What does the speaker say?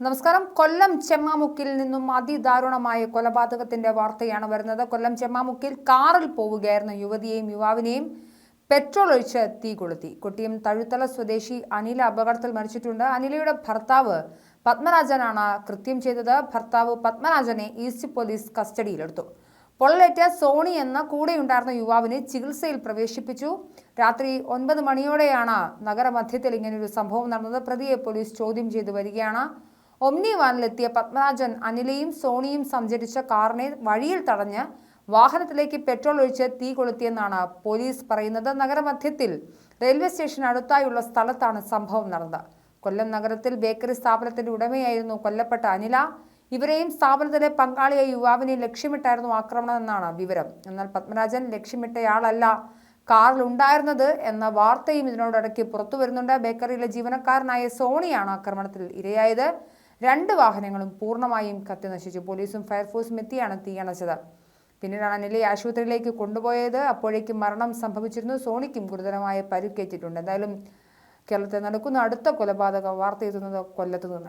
നമസ്കാരം. കൊല്ലം ചെമ്മാമുക്കിൽ നിന്നും അതിദാരുണമായ കൊലപാതകത്തിന്റെ വാർത്തയാണ് വരുന്നത്. കൊല്ലം ചെമ്മാമുക്കിൽ കാറിൽ പോവുകയായിരുന്ന യുവതിയെയും യുവാവിനെയും പെട്രോൾ ഒഴിച്ച് തീ കൊളുത്തി. കൊട്ടിയം തഴുത്തല സ്വദേശി അനില അപകടത്തിൽ മരിച്ചിട്ടുണ്ട്. അനിലയുടെ ഭർത്താവ് പത്മരാജനാണ് കൃത്യം ചെയ്തത്. ഭർത്താവ് പത്മരാജനെ ഈസ്റ്റ് പോലീസ് കസ്റ്റഡിയിലെടുത്തു. പൊള്ളലേറ്റ സോണി എന്ന കൂടെയുണ്ടായിരുന്ന യുവാവിനെ ചികിത്സയിൽ പ്രവേശിപ്പിച്ചു. രാത്രി ഒൻപത് മണിയോടെയാണ് നഗരമധ്യത്തിൽ ഇങ്ങനെയൊരു സംഭവം നടന്നത്. പ്രതിയെ പോലീസ് ചോദ്യം ചെയ്തു വരികയാണ്. ഒമ്നി വാനിലെത്തിയ പത്മരാജൻ അനിലയും സോണിയും സഞ്ചരിച്ച കാറിനെ വഴിയിൽ തടഞ്ഞ് വാഹനത്തിലേക്ക് പെട്രോൾ ഒഴിച്ച് തീ കൊളുത്തിയെന്നാണ് പോലീസ് പറയുന്നത്. നഗരമധ്യത്തിൽ റെയിൽവേ സ്റ്റേഷൻ അടുത്തായുള്ള സ്ഥലത്താണ് സംഭവം നടന്നത്. കൊല്ലം നഗരത്തിൽ ബേക്കറി സ്ഥാപനത്തിന്റെ ഉടമയായിരുന്നു കൊല്ലപ്പെട്ട അനില. ഇവരെയും സ്ഥാപനത്തിലെ പങ്കാളിയായ യുവാവിനെ ലക്ഷ്യമിട്ടായിരുന്നു ആക്രമണം എന്നാണ് വിവരം. എന്നാൽ പത്മരാജൻ ലക്ഷ്യമിട്ടയാളല്ല. കാറിൽ ഉണ്ടായിരുന്നത് എന്ന വാർത്തയും ഇതിനോടടക്കി പുറത്തു വരുന്നുണ്ട്. ബേക്കറിയിലെ ജീവനക്കാരനായ സോണിയാണ് ആക്രമണത്തിൽ ഇരയായത്. രണ്ട് വാഹനങ്ങളും പൂർണമായും കത്തിനശിച്ചു. പോലീസും ഫയർഫോഴ്സും എത്തിയാണ് തീയണച്ചത് പിന്നീടാണ് അനിലെ ആശുപത്രിയിലേക്ക് കൊണ്ടുപോയത്. അപ്പോഴേക്കും മരണം സംഭവിച്ചിരുന്നു. സോണിക്കും ഗുരുതരമായ പരുക്കേറ്റിട്ടുണ്ട്. എന്തായാലും കേരളത്തിൽ നടക്കുന്ന അടുത്ത കൊലപാതക വാർത്തയെത്തുന്നത് കൊല്ലത്തു